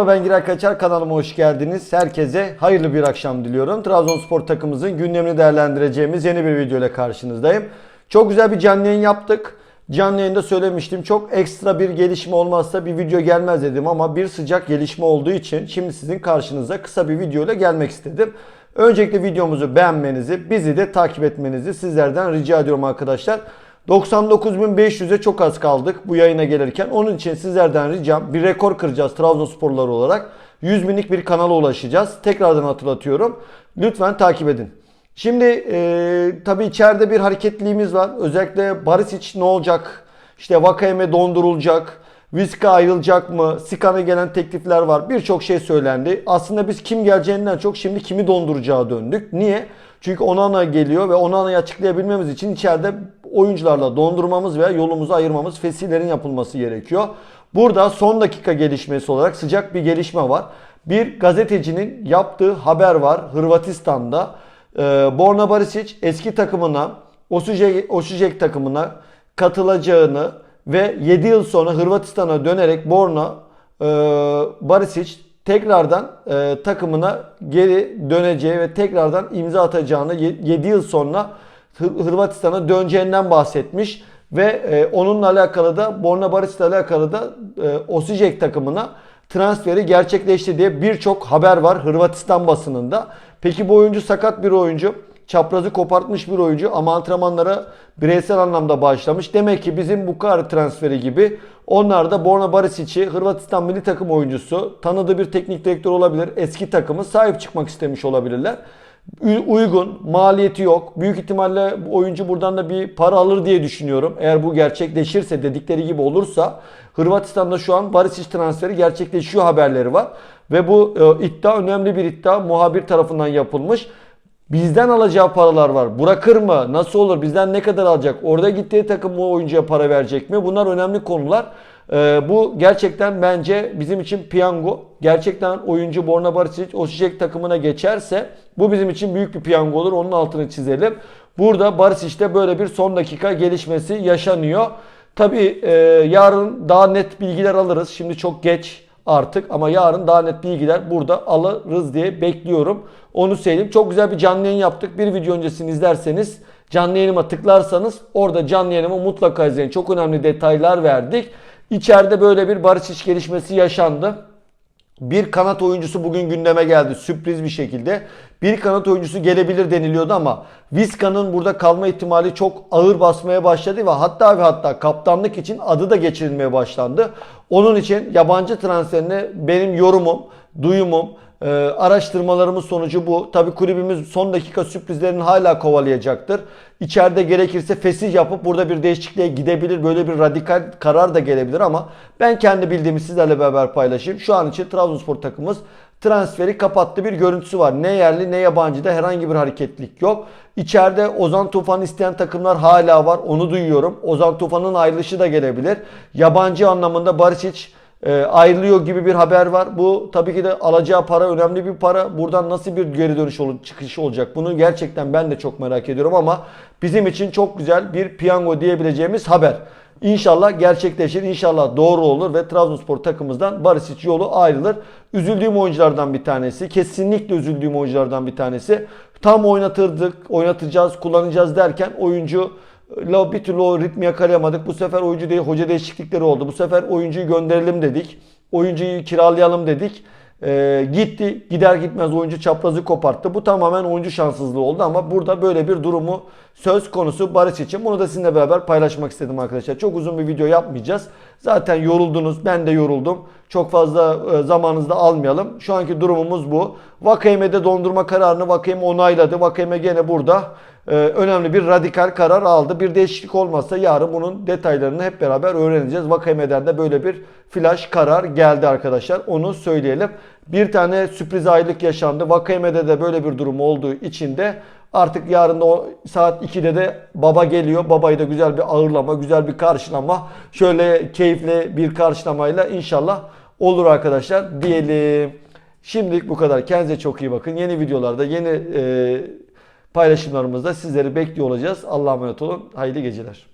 Ben Giray Kaçar kanalıma hoş geldiniz. Herkese hayırlı bir akşam diliyorum. Trabzonspor takımımızın gündemini değerlendireceğimiz yeni bir video ile karşınızdayım. Çok güzel bir canlı yayın yaptık. Canlı yayında söylemiştim. Çok ekstra bir gelişme olmazsa bir video gelmez dedim ama bir sıcak gelişme olduğu için şimdi sizin karşınıza kısa bir video ile gelmek istedim. Öncelikle videomuzu beğenmenizi, bizi de takip etmenizi sizlerden rica ediyorum arkadaşlar. 99.500'e çok az kaldık bu yayına gelirken. Onun için sizlerden ricam bir rekor kıracağız Trabzonsporlar olarak. 100 binlik bir kanala ulaşacağız. Tekrardan hatırlatıyorum. Lütfen takip edin. Şimdi e, tabii içeride bir hareketliliğimiz var. Özellikle Barisic ne olacak? İşte Vakayeme dondurulacak. Viska ayrılacak mı? Sikan'a gelen teklifler var. Birçok şey söylendi. Aslında biz kim geleceğinden çok şimdi kimi donduracağı döndük. Niye? Çünkü Onana geliyor ve Onana'yı açıklayabilmemiz için içeride oyuncularla dondurmamız veya yolumuzu ayırmamız, fesillerin yapılması gerekiyor. Burada son dakika gelişmesi olarak sıcak bir gelişme var. Bir gazetecinin yaptığı haber var Hırvatistan'da. Ee, Borna Barisic eski takımına, Osijek, Osijek takımına katılacağını ve 7 yıl sonra Hırvatistan'a dönerek Borna e, Barisic tekrardan e, takımına geri döneceği ve tekrardan imza atacağını 7 yıl sonra Hırvatistan'a döneceğinden bahsetmiş ve e, onunla alakalı da Borna Barisic ile alakalı da e, Osijek takımına transferi gerçekleşti diye birçok haber var Hırvatistan basınında. Peki bu oyuncu sakat bir oyuncu. Çaprazı kopartmış bir oyuncu ama antrenmanlara bireysel anlamda başlamış. Demek ki bizim Bukari transferi gibi onlar da Borna Barisic'i Hırvatistan milli takım oyuncusu, tanıdığı bir teknik direktör olabilir, eski takımı sahip çıkmak istemiş olabilirler. Uygun, maliyeti yok. Büyük ihtimalle oyuncu buradan da bir para alır diye düşünüyorum. Eğer bu gerçekleşirse, dedikleri gibi olursa Hırvatistan'da şu an Barisic transferi gerçekleşiyor haberleri var. Ve bu e, iddia önemli bir iddia. Muhabir tarafından yapılmış. Bizden alacağı paralar var. Bırakır mı? Nasıl olur? Bizden ne kadar alacak? Orada gittiği takım bu oyuncuya para verecek mi? Bunlar önemli konular. Ee, bu gerçekten bence bizim için piyango. Gerçekten oyuncu Borna Barisic Osijek takımına geçerse bu bizim için büyük bir piyango olur. Onun altını çizelim. Burada Barisic'te böyle bir son dakika gelişmesi yaşanıyor. Tabii e, yarın daha net bilgiler alırız. Şimdi çok geç artık ama yarın daha net bilgiler burada alırız diye bekliyorum. Onu söyleyeyim. Çok güzel bir canlı yayın yaptık. Bir video öncesini izlerseniz canlı yayınıma tıklarsanız orada canlı yayınımı mutlaka izleyin. Çok önemli detaylar verdik. İçeride böyle bir Barisic gelişmesi yaşandı. Bir kanat oyuncusu bugün gündeme geldi sürpriz bir şekilde. Bir kanat oyuncusu gelebilir deniliyordu ama Vizca'nın burada kalma ihtimali çok ağır basmaya başladı ve hatta ve hatta kaptanlık için adı da geçirilmeye başlandı. Onun için yabancı transferine benim yorumum, duyumum, e, araştırmalarımız sonucu bu. Tabi kulübümüz son dakika sürprizlerini hala kovalayacaktır. İçeride gerekirse fesih yapıp burada bir değişikliğe gidebilir. Böyle bir radikal karar da gelebilir ama ben kendi bildiğimi sizlerle beraber paylaşayım. Şu an için Trabzonspor takımımız transferi kapattı bir görüntüsü var. Ne yerli ne yabancıda herhangi bir hareketlilik yok. İçeride Ozan Tufan isteyen takımlar hala var. Onu duyuyorum. Ozan Tufan'ın ayrılışı da gelebilir. Yabancı anlamında Barisic ayrılıyor gibi bir haber var. Bu tabii ki de alacağı para önemli bir para. Buradan nasıl bir geri dönüş ol- çıkış olacak? Bunu gerçekten ben de çok merak ediyorum ama bizim için çok güzel bir piyango diyebileceğimiz haber. İnşallah gerçekleşir. İnşallah doğru olur ve Trabzonspor takımımızdan Barisic yolu ayrılır. Üzüldüğüm oyunculardan bir tanesi. Kesinlikle üzüldüğüm oyunculardan bir tanesi. Tam oynatırdık, oynatacağız, kullanacağız derken oyuncu La bir türlü o ritmi yakalayamadık. Bu sefer oyuncu değil hoca değişiklikleri oldu. Bu sefer oyuncuyu gönderelim dedik. Oyuncuyu kiralayalım dedik. Ee, gitti gider gitmez oyuncu çaprazı koparttı. Bu tamamen oyuncu şanssızlığı oldu ama burada böyle bir durumu söz konusu Barış için. Bunu da sizinle beraber paylaşmak istedim arkadaşlar. Çok uzun bir video yapmayacağız. Zaten yoruldunuz. Ben de yoruldum. Çok fazla e, zamanınızı da almayalım. Şu anki durumumuz bu. Vakayeme'de dondurma kararını Vakayeme onayladı. Vakayeme gene burada e, önemli bir radikal karar aldı. Bir değişiklik olmazsa yarın bunun detaylarını hep beraber öğreneceğiz. Vakayeme'den de böyle bir flash karar geldi arkadaşlar. Onu söyleyelim. Bir tane sürpriz aylık yaşandı. Vakayeme'de de böyle bir durum olduğu için de artık yarın o saat 2'de de baba geliyor. Babayı da güzel bir ağırlama, güzel bir karşılama. Şöyle keyifli bir karşılamayla inşallah olur arkadaşlar diyelim. Şimdilik bu kadar. Kendinize çok iyi bakın. Yeni videolarda, yeni e, paylaşımlarımızda sizleri bekliyor olacağız. Allah'a emanet olun. Hayırlı geceler.